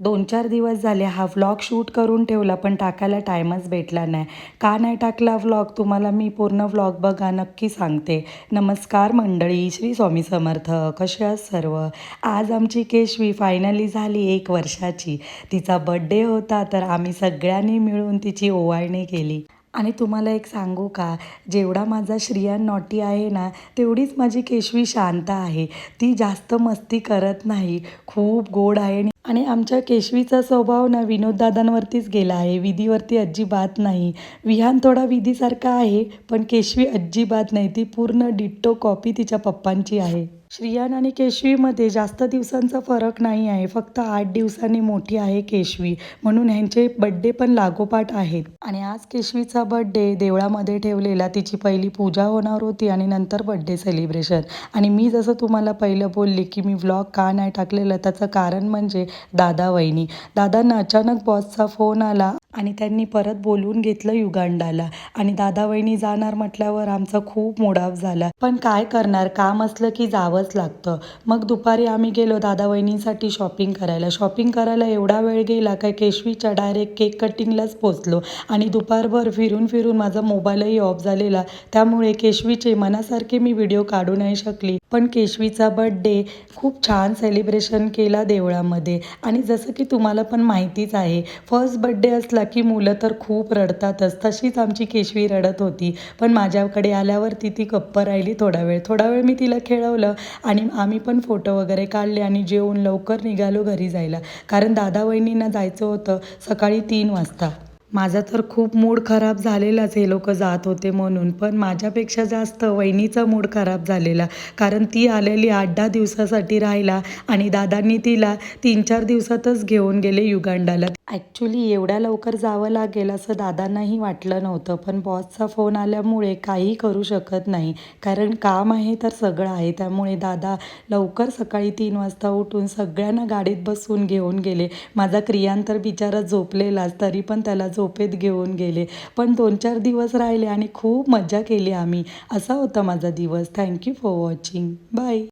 दोन चार दिवस झाले हा व्लॉग शूट करून ठेवला पण टाकायला टाईमच भेटला नाही. का नाही टाकला व्लॉग तुम्हाला मी पूर्ण व्लॉग बघा नक्की सांगते. नमस्कार मंडळी श्री स्वामी समर्थ. कसे आहात सर्व? आज आमची केशवी फायनली झाली एक वर्षाची. तिचा बड्डे होता तर आम्ही सगळ्यांनी मिळून तिची ओवाळणी केली. आणि तुम्हाला एक सांगू का? जेवढा माझा श्रिया नॉटी आहे ना तेवढीच माझी केशवी शांत आहे. ती जास्त मस्ती करत नाही. खूप गोड आहे आणि- आणि आमच्या केशवीचा स्वभाव ना विनोददादांवरतीच गेला आहे. विधीवरती अजिबात नाही. विहान थोडा विधीसारखा आहे पण केशवी अजिबात नाही. ती पूर्ण डिट्टो कॉपी तिच्या पप्पांची आहे. श्रियान आणि केशवीमध्ये जास्त दिवसांचा फरक नाही आहे. फक्त आठ दिवसांनी मोठी आहे केशवी म्हणून ह्यांचे बड्डे पण लागोपाठ आहेत. आणि आज केशवीचा बड्डे देवळामध्ये ठेवलेला. तिची पहिली पूजा होणार होती आणि नंतर बड्डे सेलिब्रेशन आणि मी जसं तुम्हाला पहिलं बोलले की मी व्लॉग का नाही टाकलेलं त्याचं कारण म्हणजे दादा वहिनी दादांना अचानक बॉसचा फोन आला. आणि त्यांनी परत बोलवून घेतलं युगांडाला. आणि दादा वहिनी जाणार म्हटल्यावर आमचा खूप मोडाव झाला. पण काय करणार? काम असलं की जावंच लागतं. मग दुपारी आम्ही गेलो दादा वहिनींसाठी शॉपिंग करायला. शॉपिंग करायला एवढा वेळ गेला काय केशवीच्या डायरेक्ट केक कटिंगलाच पोचलो. आणि दुपारभर फिरून फिरून माझा मोबाईलही ऑफ झालेला. त्यामुळे केशवीचे मनासारखे मी व्हिडिओ काढू नाही शकली. पण केशवीचा बड्डे खूप छान सेलिब्रेशन केला देवळामध्ये. आणि जसं की तुम्हाला पण माहितीच आहे फर्स्ट बड्डे असला की मुलं तर खूप रडतातच. तशीच आमची केशवी रडत होती. पण माझ्याकडे आल्यावरती ती गप्प राहिली थोडा वेळ. थोडा वेळ मी तिला खेळवलं आणि आम्ही पण फोटो वगैरे काढले आणि जेवून लवकर निघालो घरी जायला. कारण दादा वहिनींना जायचं होतं सकाळी तीन वाजता. माझा तर खूप मूड खराब झालेलाच हे लोक जात होते म्हणून. पण माझ्यापेक्षा जास्त वहिनीचा मूड खराब झालेला. कारण ती आलेली आठ दहा दिवसासाठी राहिला आणि दादांनी तिला तीन चार दिवसातच घेऊन गेले युगांडाला. ॲक्च्युली एवढ्या लवकर जावं लागेल असं दादांनाही वाटलं नव्हतं. पण बॉसचा फोन आल्यामुळे काही करू शकत नाही. कारण काम आहे तर सगळं आहे. त्यामुळे दादा लवकर सकाळी तीन वाजता उठून सगळ्यांना गाडीत बसून घेऊन गेले. माझा क्रियांतर बिचारा झोपलेलाच तरी पण त्याला झोपेत घेऊन गेले. पण दोन चार दिवस राहिले आणि खूप मजा केली आम्ही. असा होता माझा दिवस. Thank you for watching bye